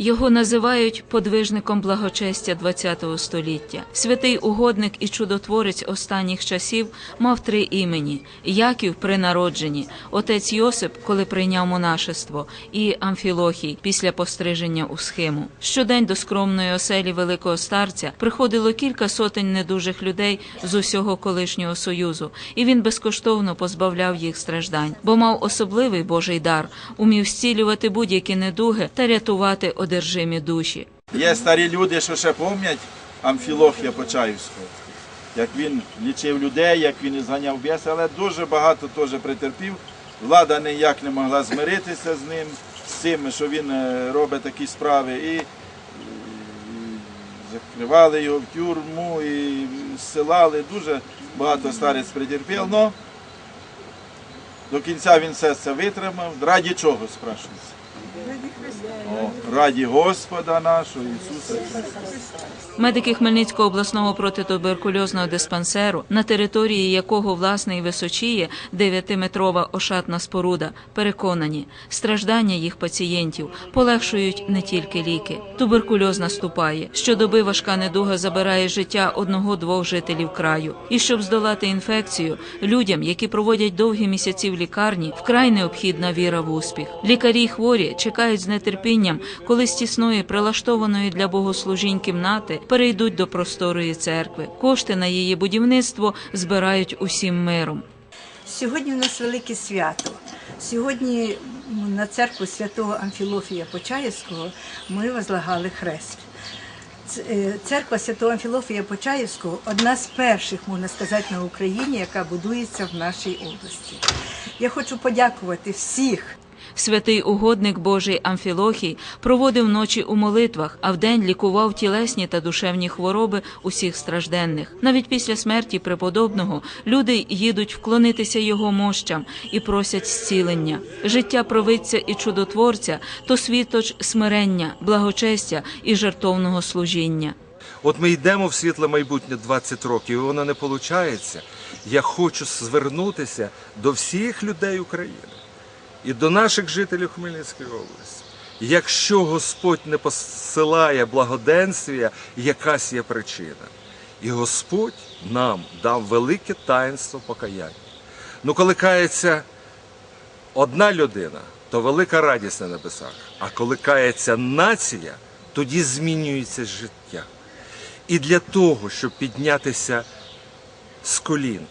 Його називають подвижником благочестя ХХ століття. Святий угодник і чудотворець останніх часів мав три імені: Яків при народженні, отець Йосип, коли прийняв монашество, і Амфілохій після постриження у схиму. Щодень до скромної оселі великого старця приходило кілька сотень недужих людей з усього колишнього союзу, і він безкоштовно позбавляв їх страждань, бо мав особливий Божий дар, умів зцілювати будь-які недуги та рятувати одержимі душі. Є старі люди, що ще пам'ятають Амфілохія Почаївського, як він лічив людей, як він зганяв біса, але дуже багато теж претерпів. Влада ніяк не могла змиритися з ним, з цим, що він е, робить такі справи. І, і закривали його в тюрму, і зсилали. Дуже багато старець претерпів. Но до кінця він все це витримав. Раді чого, спрашується? Раді Господа нашого Ісуса. Медики Хмельницького обласного протитуберкульозного диспансеру, на території якого власне і височіє 9-метрова ошатна споруда, переконані, страждання їх пацієнтів полегшують не тільки ліки. Туберкульоз наступає. Щодоби важка недуга забирає життя одного-двох жителів краю. І щоб здолати інфекцію, людям, які проводять довгі місяці в лікарні, вкрай необхідна віра в успіх. Лікарі хворі чекають з нетерпінням, коли з тісної прилаштованої для богослужінь кімнати перейдуть до просторої церкви. Кошти на її будівництво збирають усім миром. Сьогодні у нас велике свято. Сьогодні на церкву святого Амфілофія Почаївського ми возлагали хрест. Е, Церква святого Амфілофія Почаївського одна з перших, можна сказати, на Україні, яка будується в нашій області. Я хочу подякувати всіх Святий угодник Божий Амфілохій проводив ночі у молитвах, а вдень лікував тілесні та душевні хвороби усіх стражденних. Навіть після смерті преподобного люди їдуть вклонитися його мощам і просять зцілення. Життя провидця і чудотворця то світоч смирення, благочестя і жертовного служіння. От ми йдемо в світле майбутнє 20 років, і воно не виходить. Я хочу звернутися до всіх людей України і до наших жителів Хмельницької області. Якщо Господь не посилає благоденствія, якась є причина. І Господь нам дав велике таїнство покаяння. Ну, коли кається одна людина, то велика радість на небесах. А коли кається нація, тоді змінюється життя. І для того, щоб піднятися з колін,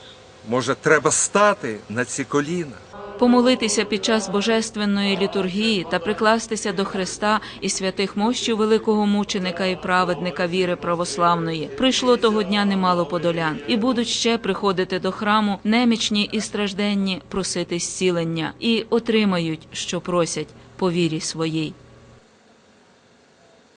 може, треба стати на ці коліна. Помолитися під час божественної літургії та прикластися до Христа і святих мощів великого мученика і праведника віри православної. Прийшло того дня немало подолян, і будуть ще приходити до храму немічні і стражденні просити зцілення, і отримають, що просять по вірі своїй.